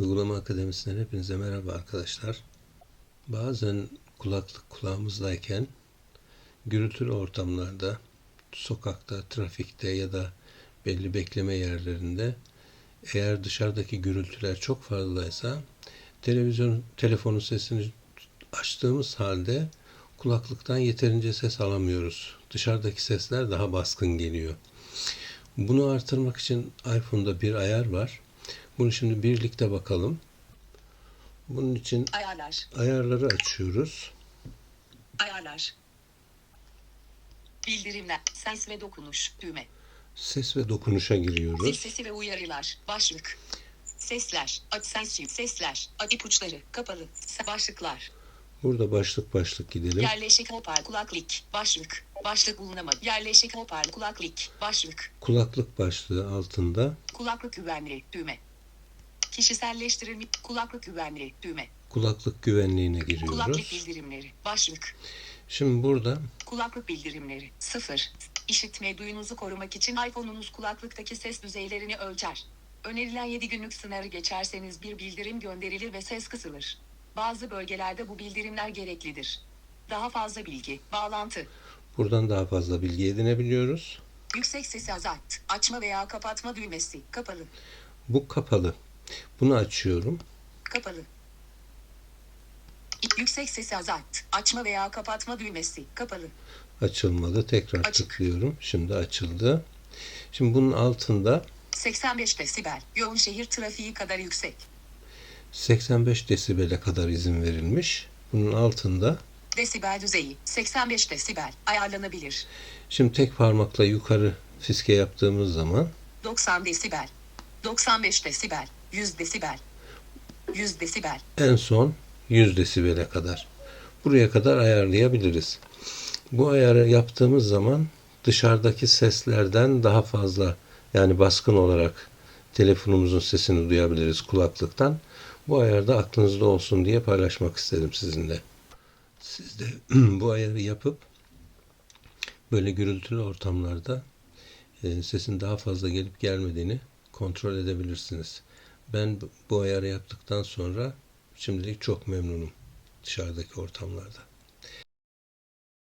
Uygulama Akademisi'nden hepinize merhaba arkadaşlar. Bazen kulaklık kulağımızdayken gürültülü ortamlarda, sokakta, trafikte ya da belli bekleme yerlerinde eğer dışarıdaki gürültüler çok fazlaysa televizyon, telefonun sesini açtığımız halde kulaklıktan yeterince ses alamıyoruz. Dışarıdaki sesler daha baskın geliyor. Bunu artırmak için iPhone'da bir ayar var. Bunu şimdi birlikte bakalım. Bunun için Ayarlar. ayarları açıyoruz. Ayarlar. Bildirimler. Ses ve dokunuş. Düğme. Ses ve dokunuşa Zil giriyoruz. sesi ve uyarılar. Başlık. Sesler. Aç sensiv. Sesler. Aç ipuçları. Kapalı. Başlıklar. Burada başlık başlık gidelim. Yerleşik hoparlör kulaklık. Başlık. Başlık bulunamadı. Yerleşik hoparlör kulaklık. Başlık. Kulaklık başlığı altında Kulaklık güvenliği. Düğme. Kişiselleştirilmiş kulaklık güvenliği. Düğme. kulaklık güvenliğine Kulaklık giriyoruz. bildirimleri. Başlık. Şimdi burada Kulaklık bildirimleri 0. İşitme duyunuzu korumak için iPhone'unuz kulaklıktaki ses düzeylerini ölçer. Önerilen 7 günlük sınırı geçerseniz bir bildirim gönderilir ve ses kısılır. Bazı bölgelerde bu bildirimler gereklidir. Daha fazla bilgi, bağlantı, buradan daha fazla bilgi edinebiliyoruz. Yüksek sesi azalt, açma veya kapatma düğmesi, kapalı, Bu kapalı. Bunu açıyorum. kapalı. Yüksek sesi azalt, açma veya kapatma düğmesi, kapalı. Açılmadı. Tekrar Açık. tıklıyorum. Şimdi açıldı. Şimdi bunun altında 85 desibel, yoğun şehir trafiği kadar yüksek. 85 desibele kadar izin verilmiş. Bunun altında Desibel düzeyi 85 desibel ayarlanabilir. şimdi tek parmakla yukarı fiske yaptığımız zaman 90 desibel, 95 desibel, 100 desibel, 100 desibel, en son 100 desibele kadar. Buraya kadar ayarlayabiliriz. Bu ayarı yaptığımız zaman dışarıdaki seslerden daha fazla yani baskın olarak telefonumuzun sesini duyabiliriz kulaklıktan. Bu ayar da aklınızda olsun diye paylaşmak istedim sizinle. Siz de bu ayarı yapıp böyle gürültülü ortamlarda e, sesin daha fazla gelip gelmediğini kontrol edebilirsiniz. Ben bu- bu ayarı yaptıktan sonra şimdilik çok memnunum dışarıdaki ortamlarda.